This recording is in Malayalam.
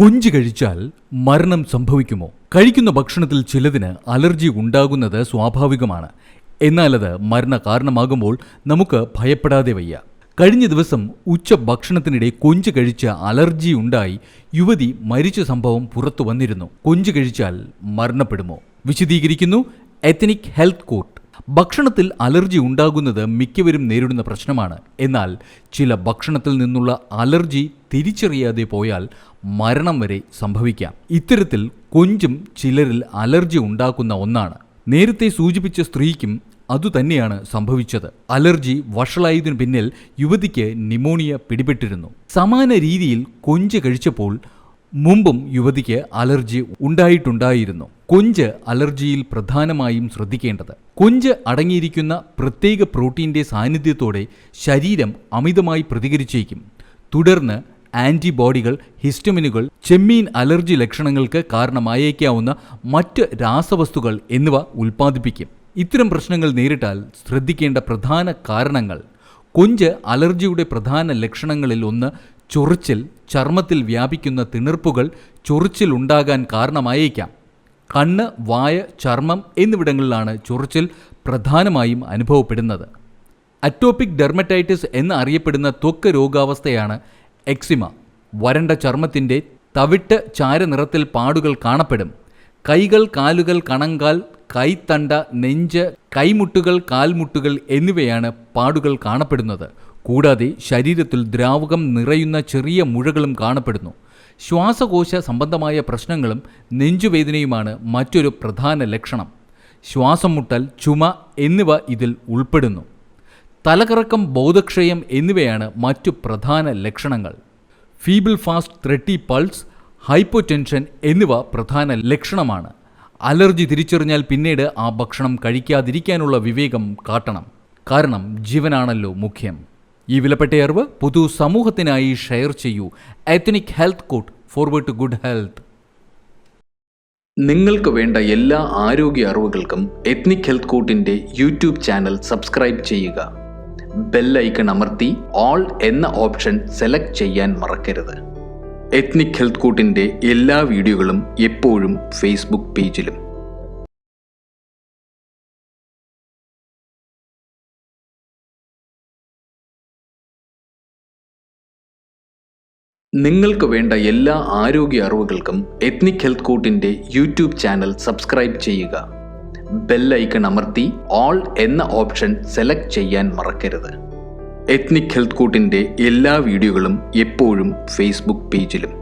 കൊഞ്ച് കഴിച്ചാൽ മരണം സംഭവിക്കുമോ? കഴിക്കുന്ന ഭക്ഷണത്തിൽ ചിലതിന് അലർജി ഉണ്ടാകുന്നത് സ്വാഭാവികമാണ്. എന്നാൽ അത് മരണ കാരണമാകുമ്പോൾ നമുക്ക് ഭയപ്പെടാതെ വയ്യ. കഴിഞ്ഞ ദിവസം ഉച്ച ഭക്ഷണത്തിനിടെ കൊഞ്ച് കഴിച്ച അലർജി ഉണ്ടായി യുവതി മരിച്ച സംഭവം പുറത്തു വന്നിരുന്നു. കൊഞ്ച് കഴിച്ചാൽ മരണപ്പെടുമോ? വിശദീകരിക്കുന്നു എത്തനിക് ഹെൽത്ത് കോർട്ട്. ഭക്ഷണത്തിൽ അലർജി ഉണ്ടാകുന്നത് മിക്കവരും നേരിടുന്ന പ്രശ്നമാണ്. എന്നാൽ ചില ഭക്ഷണത്തിൽ നിന്നുള്ള അലർജി തിരിച്ചറിയാതെ പോയാൽ മരണം വരെ സംഭവിക്കാം. ഇത്തരത്തിൽ കൊഞ്ചും ചിലരിൽ അലർജി ഉണ്ടാക്കുന്ന ഒന്നാണ്. നേരത്തെ സൂചിപ്പിച്ച സ്ത്രീക്കും അതുതന്നെയാണ് സംഭവിച്ചത്. അലർജി വഷളായതിനു പിന്നിൽ യുവതിക്ക് ന്യൂമോണിയ പിടിപെട്ടിരുന്നു. സമാന രീതിയിൽ കൊഞ്ച് കഴിച്ചപ്പോൾ മുമ്പും യുവതിക്ക് അലർജി ഉണ്ടായിട്ടുണ്ടായിരുന്നു. കൊഞ്ച് അലർജിയിൽ പ്രധാനമായും ശ്രദ്ധിക്കേണ്ടത്. കൊഞ്ച് അടങ്ങിയിരിക്കുന്ന പ്രത്യേക പ്രോട്ടീന്റെ സാന്നിധ്യത്തോടെ ശരീരം അമിതമായി പ്രതികരിച്ചേക്കും. തുടർന്ന് ആന്റിബോഡികൾ ഹിസ്റ്റമിനുകൾ ചെമ്മീൻ അലർജി ലക്ഷണങ്ങൾക്ക് കാരണമായേക്കാവുന്ന മറ്റ് രാസവസ്തുക്കൾ എന്നിവ ഉൽപ്പാദിപ്പിക്കും. ഇത്തരം പ്രശ്നങ്ങൾ നേരിട്ടാൽ ശ്രദ്ധിക്കേണ്ട പ്രധാന കാരണങ്ങൾ. കൊഞ്ച് അലർജിയുടെ പ്രധാന ലക്ഷണങ്ങളിൽ ഒന്ന് ചൊറിച്ചിൽ ചർമ്മത്തിൽ വ്യാപിക്കുന്ന തിണർപ്പുകൾ ചൊറിച്ചിൽ ഉണ്ടാകാൻ കാരണമായേക്കാം. കണ്ണ് വായ ചർമ്മം എന്നിവിടങ്ങളിലാണ് ചൊറിച്ചിൽ പ്രധാനമായും അനുഭവപ്പെടുന്നത്. അറ്റോപിക് ഡെർമറ്റൈറ്റിസ് എന്ന് അറിയപ്പെടുന്ന ത്വക്ക് രോഗാവസ്ഥയാണ് എക്സിമ. വരണ്ട ചർമ്മത്തിന്റെ തവിട്ട് ചാരനിറത്തിൽ പാടുകൾ കാണപ്പെടും. കൈകൾ കാലുകൾ കണങ്കാൽ കൈത്തണ്ട നെഞ്ച് കൈമുട്ടുകൾ കാൽമുട്ടുകൾ എന്നിവയാണ് പാടുകൾ കാണപ്പെടുന്നത്. കൂടാതെ ശരീരത്തിൽ ദ്രാവകം നിറയുന്ന ചെറിയ മുഴകളും കാണപ്പെടുന്നു. ശ്വാസകോശ സംബന്ധമായ പ്രശ്നങ്ങളും നെഞ്ചുവേദനയുമാണ് മറ്റൊരു പ്രധാന ലക്ഷണം. ശ്വാസം മുട്ടൽ ചുമ എന്നിവ ഇതിൽ ഉൾപ്പെടുന്നു. തലകറക്കം ബോധക്ഷയം എന്നിവയാണ് മറ്റു പ്രധാന ലക്ഷണങ്ങൾ. Feeble fast thready pulse hypotension എന്നിവ പ്രധാന ലക്ഷണമാണ്. അലർജി തിരിച്ചറിഞ്ഞാൽ പിന്നീട് ആ ഭക്ഷണം കഴിക്കാതിരിക്കാനുള്ള വിവേകം കാട്ടണം. കാരണം ജീവനാണല്ലോ മുഖ്യം. ഈ വിലപ്പെട്ട അറിവ് പൊതു സമൂഹത്തിനായി ഷെയർ ചെയ്യൂ. Ethnic health court forward to good health നിങ്ങൾക്ക് വേണ്ട എല്ലാ ആരോഗ്യ അറിവുകൾക്കും എത്നിക് ഹെൽത്ത് കോട്ടിന്റെ യൂട്യൂബ് ചാനൽ സബ്സ്ക്രൈബ് ചെയ്യുക. ബെൽ ഐക്കൺ അമർത്തി ഓൾ എന്ന ഓപ്ഷൻ സെലക്ട് ചെയ്യാൻ മറക്കരുത്. എത്നിക് ഹെൽത്ത് കൂട്ടിന്റെ എല്ലാ വീഡിയോകളും എപ്പോഴും ഫേസ്ബുക്ക് പേജിലും. നിങ്ങൾക്ക് വേണ്ട എല്ലാ ആരോഗ്യ അറിവുകൾക്കും എത്നിക് ഹെൽത്ത് കൂട്ടിന്റെ യൂട്യൂബ് ചാനൽ സബ്സ്ക്രൈബ് ചെയ്യുക. ബെല്ലൈക്കൺ അമർത്തി ഓൾ എന്ന ഓപ്ഷൻ സെലക്ട് ചെയ്യാൻ മറക്കരുത്. എത്നിക് ഹെൽത്ത് കൂട്ടിന്റെ എല്ലാ വീഡിയോകളും എപ്പോഴും ഫേസ്ബുക്ക് പേജിലും.